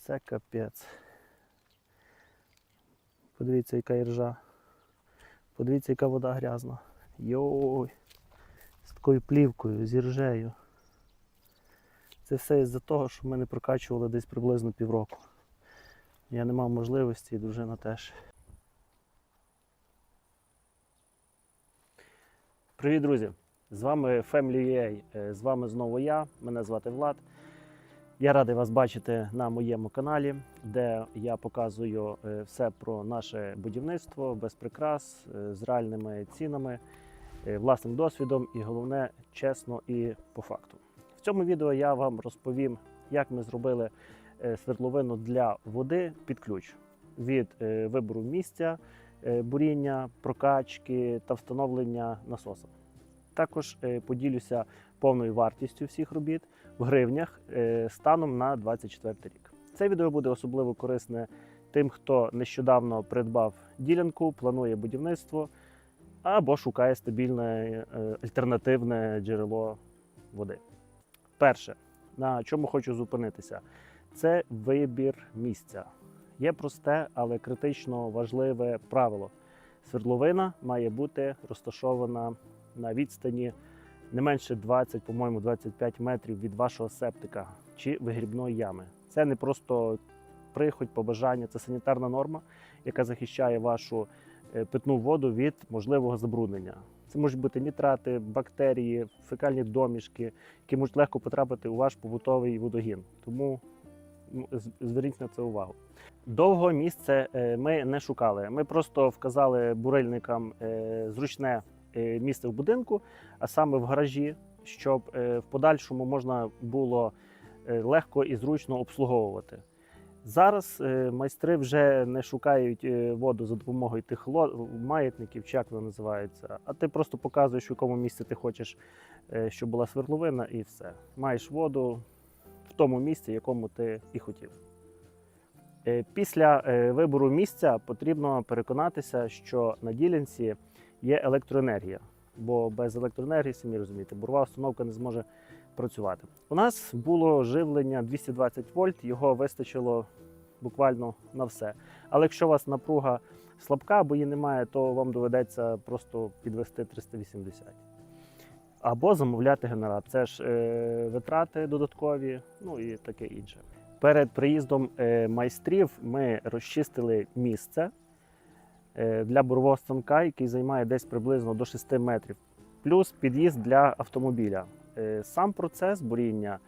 Це капець. Подивіться, яка іржа. Подивіться, яка вода грязна. Йой. З такою плівкою, з іржею. Це все із-за того, що ми не прокачували десь приблизно півроку. Я не мав можливості, і дружина теж. Привіт, друзі! З вами Family.ua, е, з вами знову я. Мене звати Влад. Я радий вас бачити на моєму каналі, де я показую е, все про наше будівництво без прикрас, е, з реальними цінами, е, власним досвідом і головне чесно і по факту. В цьому відео я вам розповім, як ми зробили свердловину для води під ключ від вибору місця, буріння, прокачки та встановлення насоса. Також поділюся повною вартістю всіх робіт в гривнях е, станом на 24 рік. Це відео буде особливо корисне тим, хто нещодавно придбав ділянку, планує будівництво або шукає стабільне е, альтернативне джерело води. Перше, на чому хочу зупинитися, це вибір місця. Є просте, але критично важливе правило. Свердловина має бути розташована на відстані не менше 20, по-моєму, 25 метрів від вашого септика чи вигрібної ями. Це не просто прихоть, побажання, це санітарна норма, яка захищає вашу е, питну воду від можливого забруднення. Це можуть бути нітрати, бактерії, фекальні домішки, які можуть легко потрапити у ваш побутовий водогін. Тому ну, зверніть на це увагу. Довго місце е, ми не шукали. Ми просто вказали бурильникам е, зручне місце в будинку, а саме в гаражі, щоб е, в подальшому можна було е, легко і зручно обслуговувати. Зараз е, майстри вже не шукають е, воду за допомогою тих маятників, чи як вони називаються, а ти просто показуєш, в якому місці ти хочеш, е, щоб була свердловина, і все. Маєш воду в тому місці, якому ти і хотів. Е, Після е, вибору місця потрібно переконатися, що на ділянці є електроенергія, бо без електроенергії, самі розумієте, бурова установка не зможе працювати. У нас було живлення 220 вольт, його вистачило буквально на все. Але якщо у вас напруга слабка або її немає, то вам доведеться просто підвести 380. Або замовляти генератор. Це ж е, витрати додаткові, ну і таке інше. Перед приїздом е, майстрів ми розчистили місце для бурового станка, який займає десь приблизно до 6 метрів, плюс під'їзд для автомобіля. Е, Сам процес буріння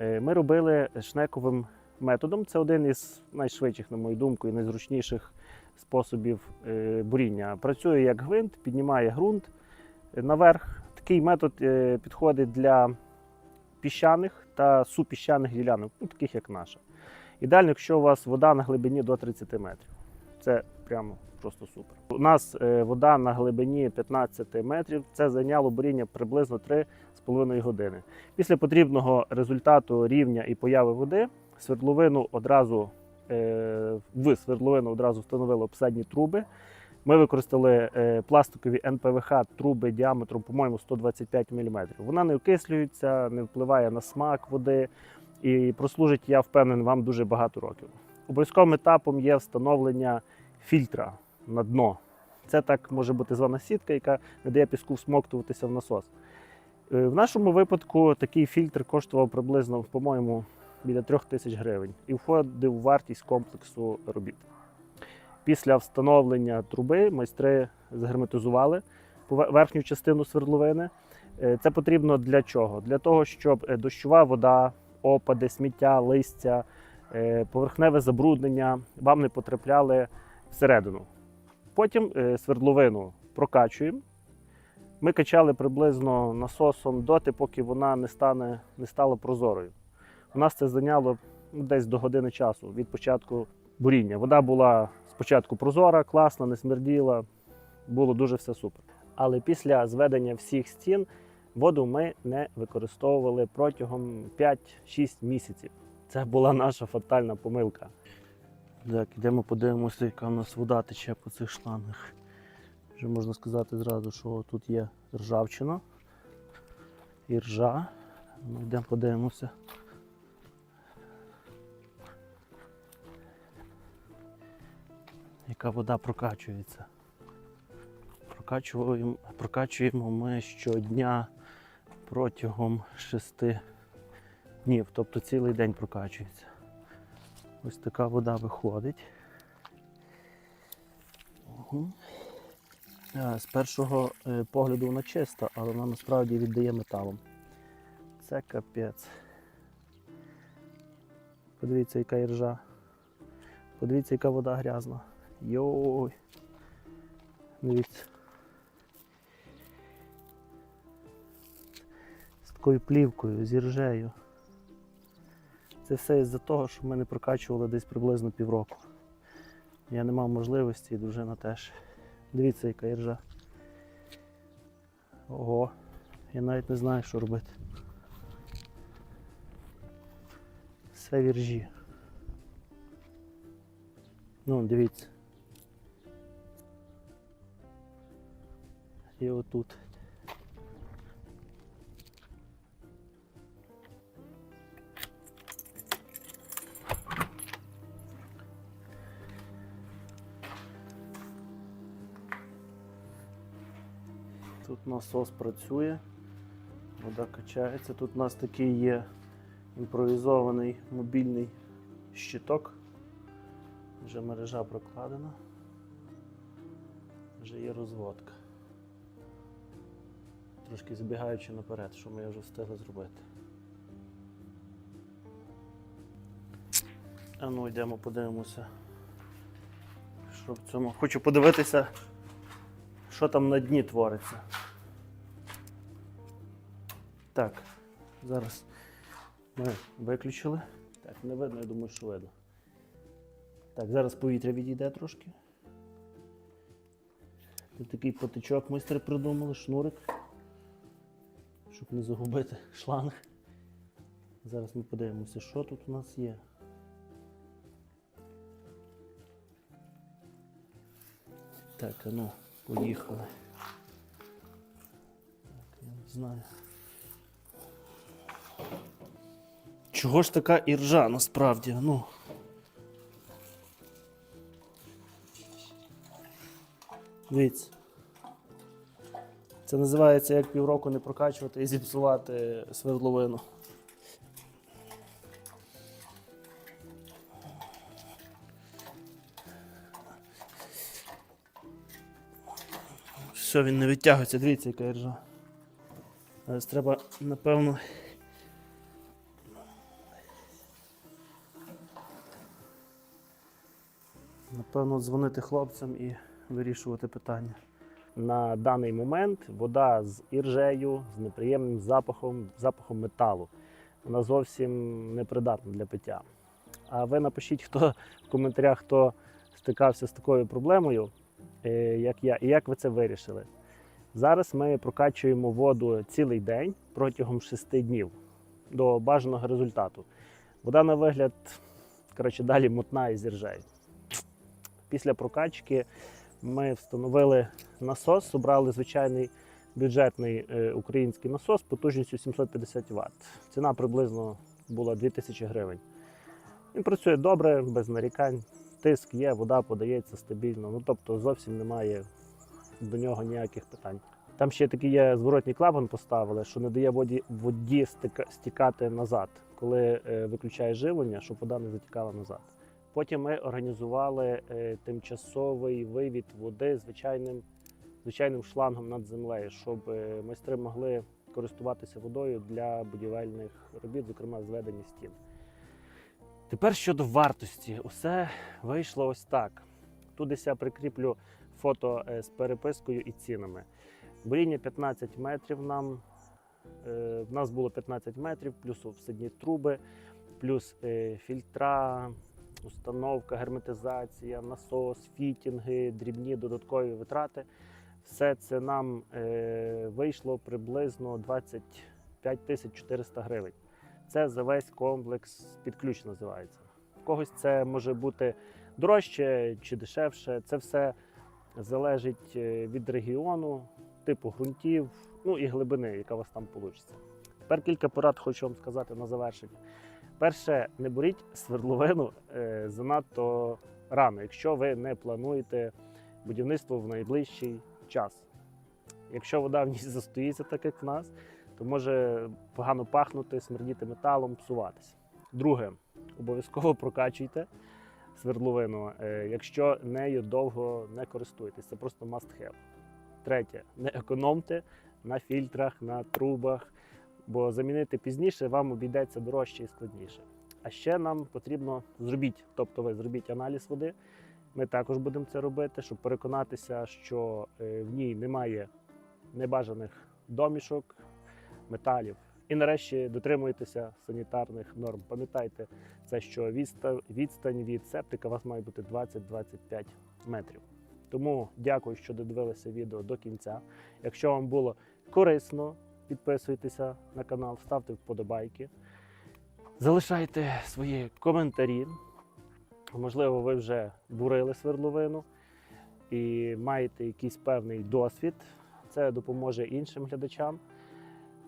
е, ми робили шнековим методом. Це один із найшвидших, на мою думку, і найзручніших способів е, буріння. Працює як гвинт, піднімає ґрунт е, наверх. Такий метод е, підходить для піщаних та супіщаних ділянок, ну, таких як наша. Ідеально, якщо у вас вода на глибині до 30 метрів. Це прямо просто супер. У нас е, вода на глибині 15 метрів. Це зайняло буріння приблизно 3,5 години. Після потрібного результату рівня і появи води свердловину одразу е, в свердловину одразу встановили обсадні труби. Ми використали е, пластикові НПВХ труби діаметром, по-моєму, 125 мм. Вона не окислюється, не впливає на смак води і прослужить, я впевнений, вам дуже багато років. Обов'язковим етапом є встановлення фільтра на дно. Це так може бути звана сітка, яка не дає піску всмоктуватися в насос. Е, В нашому випадку такий фільтр коштував приблизно, по-моєму, біля трьох тисяч гривень і входив у вартість комплексу робіт. Після встановлення труби майстри загерметизували верхню частину свердловини. Е, Це потрібно для чого? Для того, щоб е, дощова вода, опади, сміття, листя, поверхневе забруднення вам не потрапляли всередину. Потім е, свердловину прокачуємо. Ми качали приблизно насосом доти, поки вона не, стане, не стала прозорою. У нас це зайняло ну, десь до години часу від початку буріння. Вода була спочатку прозора, класна, не смерділа, було дуже все супер. Але після зведення всіх стін воду ми не використовували протягом 5-6 місяців. Це була наша фатальна помилка. Так, Йдемо подивимося, яка у нас вода тече по цих шлангах. Вже можна сказати зразу, що тут є ржавчина і ржа. Ми йдемо подивимося. Яка вода прокачується. Прокачуємо прокачуємо ми щодня протягом 6 днів, тобто цілий день прокачується. Ось така вода виходить. Е, З першого е, погляду вона чиста, але вона насправді віддає металом. Це капець. Подивіться, яка іржа. Подивіться, яка вода грязна. Йой. Дивіться. З такою плівкою, з іржею. Це все із-за того, що ми не прокачували десь приблизно півроку. Я не мав можливості і дружина теж. Дивіться, яка іржа. Ого, я навіть не знаю, що робити. Все в іржі. Ну, дивіться. І отут. Насос працює, вода качається. Тут у нас такий є імпровізований мобільний щиток. Вже мережа прокладена. Вже є розводка. Трошки забігаючи наперед, що ми вже встигли зробити. А ну йдемо подивимося. Що в цьому. Хочу подивитися, що там на дні твориться. Так, зараз ми виключили. Так, не видно, я думаю, що видно. Так, зараз повітря відійде трошки. Тут такий потичок майстри придумали, шнурик, щоб не загубити шланг. Зараз ми подивимося, що тут у нас є. Так, ну, поїхали. Так, я не знаю. Чого ж така іржа насправді? Ну. Дивіться. Це називається як півроку не прокачувати і зіпсувати свердловину. Все, він не відтягується, дивіться, яка іржа. Зараз треба, напевно. Напевно, дзвонити хлопцям і вирішувати питання. На даний момент вода з іржею, з неприємним запахом, запахом металу. Вона зовсім не придатна для пиття. А ви напишіть, хто в коментарях, хто стикався з такою проблемою, е, як я, і як ви це вирішили. Зараз ми прокачуємо воду цілий день протягом 6 днів до бажаного результату. Вода на вигляд, коротше, далі мутна і з іржею. Після прокачки ми встановили насос, обрали звичайний бюджетний е, український насос потужністю 750 Вт. Ціна приблизно була 2000 гривень. Він працює добре, без нарікань. Тиск є, вода подається стабільно. Ну тобто зовсім немає до нього ніяких питань. Там ще такий є зворотній клапан поставили, що не дає воді, воді стікати назад, коли е, виключає живлення, щоб вода не затікала назад. Потім ми організували е, тимчасовий вивід води звичайним, звичайним шлангом над землею, щоб е, майстри могли користуватися водою для будівельних робіт, зокрема зведення стін. Тепер щодо вартості, усе вийшло ось так. Тут я прикріплю фото е, з перепискою і цінами. Буріння 15 метрів нам. В нас було 15 метрів, плюс обсидні труби, плюс фільтра, установка, герметизація, насос, фітінги, дрібні додаткові витрати. Все це нам е, вийшло приблизно 25 тисяч 400 гривень. Це за весь комплекс під ключ називається. В когось це може бути дорожче чи дешевше. Це все залежить е, від регіону, типу ґрунтів, ну і глибини, яка у вас там вийде. Тепер кілька порад хочу вам сказати на завершення. Перше, не боріть свердловину е, занадто рано, якщо ви не плануєте будівництво в найближчий час. Якщо вода в ній застоїться, так як в нас, то може погано пахнути, смердіти металом, псуватися. Друге, обов'язково прокачуйте свердловину, е, якщо нею довго не користуєтесь. Це просто must have. Третє, не економте на фільтрах, на трубах, бо замінити пізніше вам обійдеться дорожче і складніше. А ще нам потрібно зробіть, тобто ви зробіть аналіз води. Ми також будемо це робити, щоб переконатися, що е, в ній немає небажаних домішок, металів. І нарешті дотримуйтеся санітарних норм. Пам'ятайте, це що відста- відстань від септика у вас має бути 20-25 метрів. Тому дякую, що додивилися відео до кінця. Якщо вам було корисно, підписуйтеся на канал, ставте вподобайки, залишайте свої коментарі. Можливо, ви вже бурили свердловину і маєте якийсь певний досвід. Це допоможе іншим глядачам.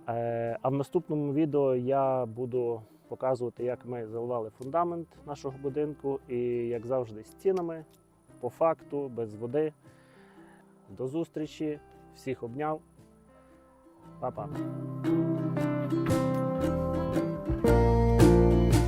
Е, А в наступному відео я буду показувати, як ми заливали фундамент нашого будинку і, як завжди, стінами, по факту, без води. До зустрічі! Всіх обняв. Па-па!